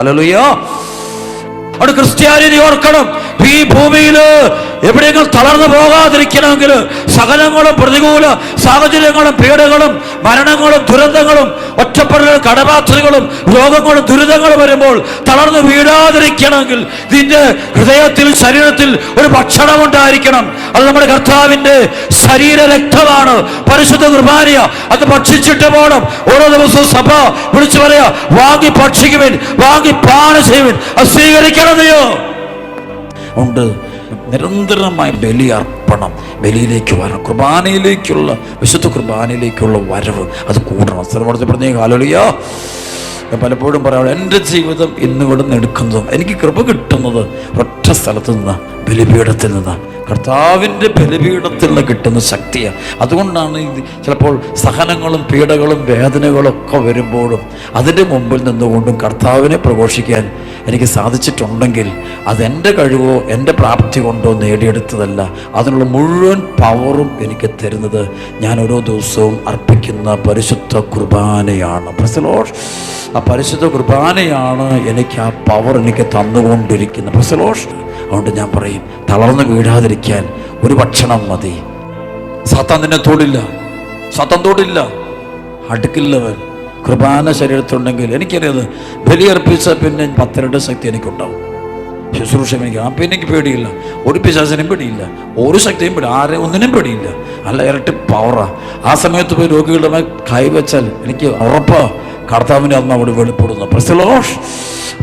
Hallelujah. അവിടെ Christianity ഓർക്കണം. ഈ ഭൂമിയിൽ എവിടെയെങ്കിലും തളർന്നു പോകാതിരിക്കണമെങ്കിൽ സകലങ്ങളും പ്രതികൂല സാഹചര്യങ്ങളും പീഡകളും മരണങ്ങളും ദുരന്തങ്ങളും ഒറ്റപ്പെടലും കടബാധ്യതകളും രോഗങ്ങളും ദുരിതങ്ങളും വരുമ്പോൾ തളർന്നു വീഴാതിരിക്കണമെങ്കിൽ നിന്റെ ഹൃദയത്തിൽ ശരീരത്തിൽ ഒരു ഭക്ഷണം ഉണ്ടായിരിക്കണം. അത് നമ്മുടെ കർത്താവിന്റെ ശരീര രക്തമാണ് പരിശുദ്ധ കുർബാനിയ അത് ഭക്ഷിച്ചിട്ട് പോകണം ഓരോ ദിവസവും സഭ വിളിച്ചു പറയാ വാങ്ങി ഭക്ഷിക്കുവിൻ വാങ്ങി പാന ചെയ്യുവിൻ അത് സ്വീകരിക്കണതയോ ഉണ്ട്. നിരന്തരമായ ബലി അർപ്പണം ബലിയിലേക്ക് വരണം. കുർബാനയിലേക്കുള്ള വിശുദ്ധ കുർബാനയിലേക്കുള്ള വരവ് അത് കൂടണം. സ്ഥലപ്പെടുത്തി പറഞ്ഞേ കാലൊളിയോ ഞാൻ പലപ്പോഴും പറയാം എന്റെ ജീവിതം ഇന്ന് ഇവിടെ നിന്ന് എടുക്കുന്നതും എനിക്ക് കൃപ കിട്ടുന്നത് ഒറ്റ സ്ഥലത്ത് നിന്ന് ബലിപീഠത്തിൽ നിന്ന്. കർത്താവിന്റെ ബലിപീഠത്തിൽ നിന്ന് കിട്ടുന്ന ശക്തിയാണ് അതുകൊണ്ടാണ് ചിലപ്പോൾ സഹനങ്ങളും പീഡകളും വേദനകളും ഒക്കെ വരുമ്പോഴും അതിന്റെ മുമ്പിൽ നിന്നുകൊണ്ടും കർത്താവിനെ പ്രഘോഷിക്കാൻ എനിക്ക് സാധിച്ചിട്ടുണ്ടെങ്കിൽ അതെന്റെ കഴിവോ എന്റെ പ്രാപ്തി കൊണ്ടോ നേടിയെടുത്തതല്ല. അതിനുള്ള മുഴുവൻ പവറും എനിക്ക് തരുന്നത് ഞാൻ ഓരോ ദിവസവും അർപ്പിക്കുന്ന പരിശുദ്ധ കുർബാനയാണ്. പ്രസലോഷ് ആ പരിശുദ്ധ കുർബാനയാണ് എനിക്ക് ആ പവർ എനിക്ക് തന്നുകൊണ്ടിരിക്കുന്നത്. പ്രസലോഷ് അതുകൊണ്ട് ഞാൻ പറയും തളർന്നു വീഴാതിരിക്കാൻ ഒരു ഭക്ഷണം മതി. സത്താൻ നിന്നെ തൊടില്ല സത്താൻ തൊടില്ല അടുക്കില്ലവൻ. കുർബാന ശരീരത്തുണ്ടെങ്കിൽ എനിക്കറിയത് ബലിയർപ്പിച്ച പിന്നെ പത്തരയുടെ ശക്തി എനിക്കുണ്ടാവും. ശുശ്രൂഷ എനിക്ക് ആ പിന്നെ എനിക്ക് പേടിയില്ല. ഒരു പിശാസിനും പേടിയില്ല. ഒരു ശക്തിയും പേടി ആരെ ഒന്നിനും പേടിയില്ല. അല്ല ഇരട്ടി പവറാ ആ. സമയത്ത് പോയി രോഗികളുടെ കൈവച്ചാൽ എനിക്ക് ഉറപ്പാ. കർത്താവിനെ അന്ന് അവിടെ വെളിപ്പെടുന്നു. പ്രസലോഷ്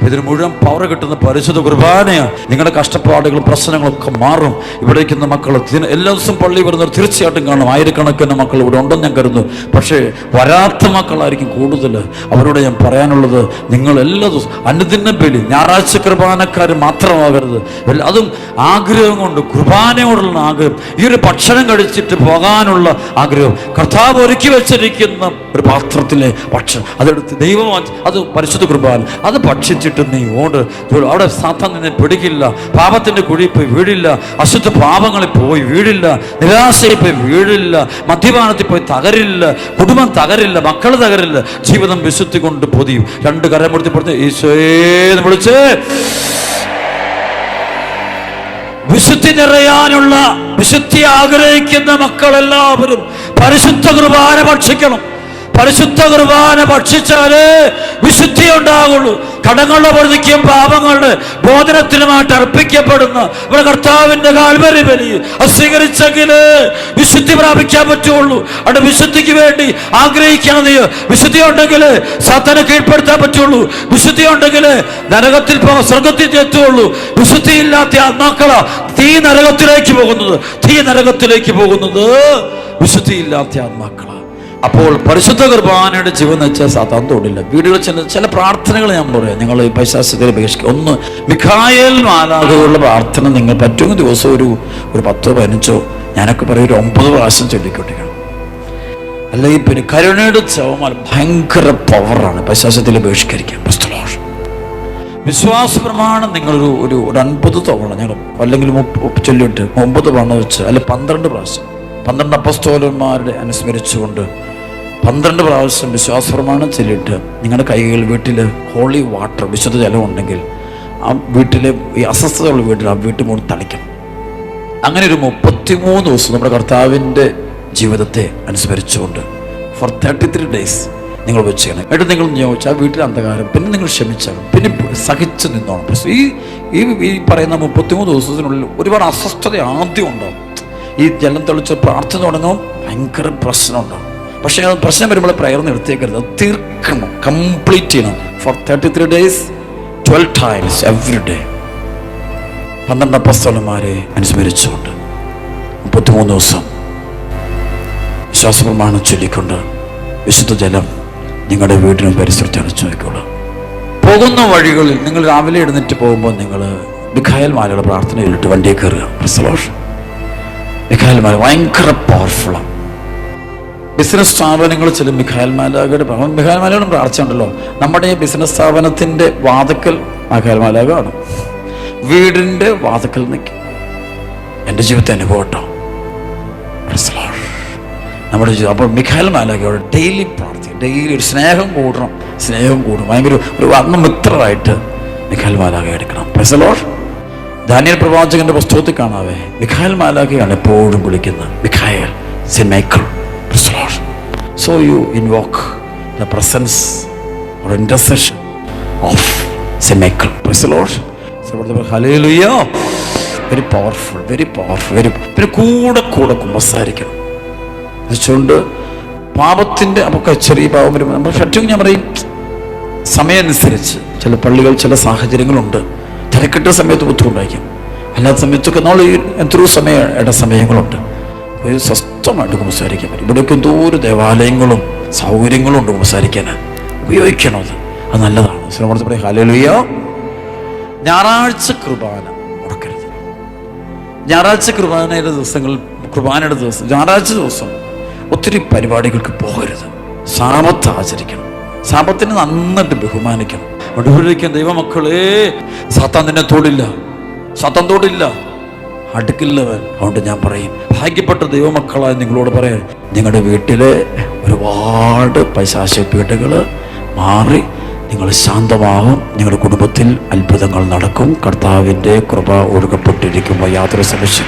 ഇതിന് മുഴുവൻ പവർ കിട്ടുന്ന പരിശുദ്ധ കുർബാനയാണ് നിങ്ങളുടെ കഷ്ടപ്പാടുകളും പ്രശ്നങ്ങളും ഒക്കെ മാറും. ഇവിടേക്കുന്ന മക്കൾ എല്ലാ ദിവസവും പള്ളി വരുന്നവർ തീർച്ചയായിട്ടും കാണും. ആയിരക്കണക്കിന് മക്കൾ ഇവിടെ ഉണ്ടെന്ന് ഞാൻ കരുതുന്നു. പക്ഷേ വരാത്ത മക്കളായിരിക്കും കൂടുതൽ. അവരോട് ഞാൻ പറയാനുള്ളത് നിങ്ങൾ എല്ലാ ദിവസവും അനുദിന ബലി ഞായറാഴ്ച കുർബാനക്കാർ മാത്രമാകരുത്. അതും ആഗ്രഹം കൊണ്ട് കുർബാനയോടുള്ള ആഗ്രഹം ഈ ഒരു ഭക്ഷണം കഴിച്ചിട്ട് പോകാനുള്ള ആഗ്രഹം. കർത്താവ് ഒരുക്കി വെച്ചിരിക്കുന്ന ഒരു പാത്രത്തിലെ ഭക്ഷണം. അതെടുത്ത് ദൈവം അത് പരിശുദ്ധ കുർബാന. അത് ഭക്ഷിച്ചിട്ട് നീ ഓട്. അവിടെ സാത്താൻ നിന്നെ പിടിക്കില്ല. പാപത്തിന്റെ കുഴി പോയി വീഴില്ല. അശുദ്ധ പാപങ്ങളിൽ പോയി വീഴില്ല. നിരാശയിൽ പോയി വീഴില്ല. മദ്യപാനത്തിൽ പോയി തകരില്ല. കുടുംബം തകരില്ല. മക്കൾ തകരില്ല. ജീവിതം വിശുദ്ധി കൊണ്ട് പൊതിയും. രണ്ട് കരമെടുത്തി പറഞ്ഞ് ഈശോയെന്ന് വിളിച്ച് വിശുദ്ധി നിറയാനുള്ള വിശുദ്ധി ആഗ്രഹിക്കുന്ന മക്കളെല്ലാവരും പരിശുദ്ധ കുർബാന ഭക്ഷിക്കണം. പരിശുദ്ധ കുർബാന ഭക്ഷിച്ചാലേ വിശുദ്ധി ഉണ്ടാകുള്ളൂ കടങ്ങളുടെ പ്രതിക്കും പാപങ്ങളുടെ ബോധനത്തിനുമായിട്ട് അർപ്പിക്കപ്പെടുന്ന. ഇവിടെ കർത്താവിന്റെ കാൽവരി ബലി അസ്വീകരിച്ചെങ്കിൽ വിശുദ്ധി പ്രാപിക്കാൻ പറ്റുള്ളൂ. അവിടെ വിശുദ്ധിക്ക് വേണ്ടി ആഗ്രഹിക്കണത് വിശുദ്ധി ഉണ്ടെങ്കിൽ സത്തനെ കീഴ്പ്പെടുത്താൻ പറ്റുള്ളൂ. വിശുദ്ധി ഉണ്ടെങ്കിൽ നരകത്തിൽ സ്വർഗത്തിൽ എത്തുള്ളൂ. വിശുദ്ധി ഇല്ലാത്ത ആത്മാക്കളാ തീ നരകത്തിലേക്ക് പോകുന്നത്. തീ നരകത്തിലേക്ക് പോകുന്നത് വിശുദ്ധിയില്ലാത്ത ആത്മാക്കളാ. അപ്പോൾ പരിശുദ്ധ കുർബാനയുടെ ജീവൻ വെച്ചാൽ സാത്താൻ തോടില്ല വീടുകളിൽ ചില ചില പ്രാർത്ഥനകൾ ഞാൻ പറയാം. നിങ്ങൾ പൈശാസ്യത്തിൽ ഉപേക്ഷിക്കുക. ഒന്ന് മിഖായേൽ മാലാഖയുള്ള പ്രാർത്ഥന നിങ്ങൾ പറ്റുമെങ്കിൽ ദിവസം ഒരു ഒരു പത്തോ പതിനഞ്ചോ ഞാനൊക്കെ പറയും ഒരു ഒമ്പത് പ്രാവശ്യം ചൊല്ലിക്കൊണ്ടിരിക്കണം. അല്ലെങ്കിൽ പിന്നെ കരുണയുടെ ചവമാൽ ഭയങ്കര പവറാണ് പൈശാസ്യത്തിൽ ബഹിഷ്കരിക്കാൻ പ്രസ്തുലോഷം വിശ്വാസ പ്രമാണം നിങ്ങളൊരു ഒരു ഒരു അൻപത് തവണ ഞങ്ങൾ അല്ലെങ്കിൽ ചൊല്ലിട്ട് ഒമ്പത് തവണ വെച്ച് അല്ലെ പന്ത്രണ്ട് പ്രാവശ്യം. പന്ത്രണ്ട് അപ്പസ്തോലന്മാരുടെ അനുസ്മരിച്ചുകൊണ്ട് പന്ത്രണ്ട് പ്രാവശ്യം വിശ്വാസ പ്രമാണം ചൊല്ലിയിട്ട് നിങ്ങളുടെ കൈകൾ വീട്ടിൽ ഹോളി വാട്ടർ വിശുദ്ധ ജലം ഉണ്ടെങ്കിൽ ആ വീട്ടിലെ ഈ അസ്വസ്ഥതയുള്ള വീട്ടിൽ ആ വീട്ടിൽ മുകളിൽ തളിക്കണം. അങ്ങനെ ഒരു മുപ്പത്തിമൂന്ന് ദിവസം നമ്മുടെ കർത്താവിന്റെ ജീവിതത്തെ അനുസ്മരിച്ചുകൊണ്ട് ഫോർ തേർട്ടി ത്രീ ഡേയ്സ് നിങ്ങൾ വെച്ച് ചെയ്യണം. എന്നിട്ട് നിങ്ങൾ ചോദിച്ചാൽ വീട്ടിൽ അന്ധകാരം പിന്നെ നിങ്ങൾ ക്ഷമിച്ചാലും പിന്നെ സഹിച്ച് നിന്നോണം. ഈ ഈ ഈ പറയുന്ന മുപ്പത്തിമൂന്ന് ദിവസത്തിനുള്ളിൽ ഒരുപാട് അസ്വസ്ഥത ആദ്യം ഉണ്ടാവും. ഈ ജലം തെളിച്ച് പ്രാർത്ഥന തുടങ്ങും ഭയങ്കര പ്രശ്നം ഉണ്ടാവും പക്ഷേ അത് പ്രശ്നം വരുമ്പോൾ പ്രയർ നിർത്തിയേക്കരുത്. തീർക്കണം. കംപ്ലീറ്റ് ചെയ്യണം. Four thirty three days twelve times every day പന്ത്രണ്ട് അപ്പസ്തോലന്മാരെ അനുസ്മരിച്ചുകൊണ്ട് മുപ്പത്തിമൂന്ന് ദിവസം വിശ്വാസപ്രമാണം ചൊല്ലിക്കൊണ്ട് വിശുദ്ധ ജലം നിങ്ങളുടെ വീടിനും പരിസരത്ത് അടച്ചു നോക്കിക്കോളൂ പോകുന്ന വഴികളിൽ നിങ്ങൾ രാവിലെ എഴുന്നേറ്റ് പോകുമ്പോൾ നിങ്ങൾ മിഖായൽ മാലയുടെ പ്രാർത്ഥനയിലിട്ട് വണ്ടിയിൽ കയറുക. മിഖായൽ മാല ഭയങ്കര പവർഫുള്ളാണ് ബിസിനസ് സ്ഥാപനങ്ങൾ ചില മിഖായൽ മാലാകയുടെ മിഖായൽ മാലാഗയുടെ ഉണ്ടല്ലോ. നമ്മുടെ ഈ ബിസിനസ് സ്ഥാപനത്തിന്റെ വാതക്കൽ മിഖായൽ മാലാഗാണ് വീടിന്റെ വാതക്കൽ നിൽക്കും എന്റെ ജീവിതത്തെ അനുഭവം കേട്ടോ Praise the Lord. നമ്മുടെ ജീവിതം. അപ്പോൾ മിഖായൽ മാലാഗയോട് ഡെയിലി പ്രാർത്ഥി ഡെയിലി ഒരു സ്നേഹം കൂടണം. സ്നേഹം കൂടും ഭയങ്കര ഒരു വർണമിത്രമായിട്ട് മിഖാൽ മാലാഖ എടുക്കണം. പ്രസലോഷ് ദാനിയൽ പ്രവാചകന്റെ പുസ്തകത്തിൽ കാണാവേ. മിഖായൽ മാലാഖയാണ് എപ്പോഴും വിളിക്കുന്നത്. Mikhael Saint Michael so you invoke the presence or intercession of Saint Michael hallelujah very powerful very powerful very പിന്നെ കൂടെ കൂടെ കുമ്പസാരിക്കണം. വെച്ചുകൊണ്ട് പാപത്തിന്റെ നമുക്ക് ചെറിയ പാപം വരുമ്പോൾ നമ്മൾ ഏറ്റവും ഞാൻ പറയും സമയമനുസരിച്ച് ചില പള്ളികൾ ചില സാഹചര്യങ്ങളുണ്ട്. തിരക്കിട്ട സമയത്ത് ബുദ്ധിമുട്ടായിരിക്കും. അല്ലാത്ത സമയത്തൊക്കെ നമ്മൾ എത്രയോ സമയ ഇട സമയങ്ങളുണ്ട്. ഒരു സ്വസ്ഥമായിട്ട് കുമ്പസാരിക്കാൻ പറ്റും. ഇവിടെയൊക്കെ എന്തോ ഒരു ദേവാലയങ്ങളും സൗകര്യങ്ങളും ഉണ്ട് കുമ്പസാരിക്കാൻ ഉപയോഗിക്കണം അത്? അത് നല്ലതാണ്. ഹലോ ഞായറാഴ്ച കുർബാന കൊടുക്കരുത് ഞായറാഴ്ച കുർബാനയുടെ ദിവസങ്ങൾ കുർബാനയുടെ ദിവസം ഞായറാഴ്ച ദിവസം ഒത്തിരി പരിപാടികൾക്ക് പോകരുത്. സാപത്ത് ആചരിക്കണം. സാപത്തിനെ നന്നായിട്ട് ബഹുമാനിക്കണം. അടിപൊളിക്കാൻ ദൈവമക്കളെ. സാത്താൻ നിന്നെ തൊടില്ല സാത്താൻ തൊടില്ല അടുക്കില്ലവൻ. അതുകൊണ്ട് ഞാൻ പറയും ഭാഗ്യപ്പെട്ട ദൈവമക്കളായി നിങ്ങളോട് പറയാം നിങ്ങളുടെ വീട്ടിലെ ഒരുപാട് പൈശാശപ്പീട്ടുകൾ മാറി നിങ്ങൾ ശാന്തമാകും നിങ്ങളുടെ കുടുംബത്തിൽ അത്ഭുതങ്ങൾ നടക്കും. കർത്താവിന്റെ കൃപ ഒഴുകപ്പെട്ടിരിക്കുമ്പോൾ യാതൊരു സമസ്യ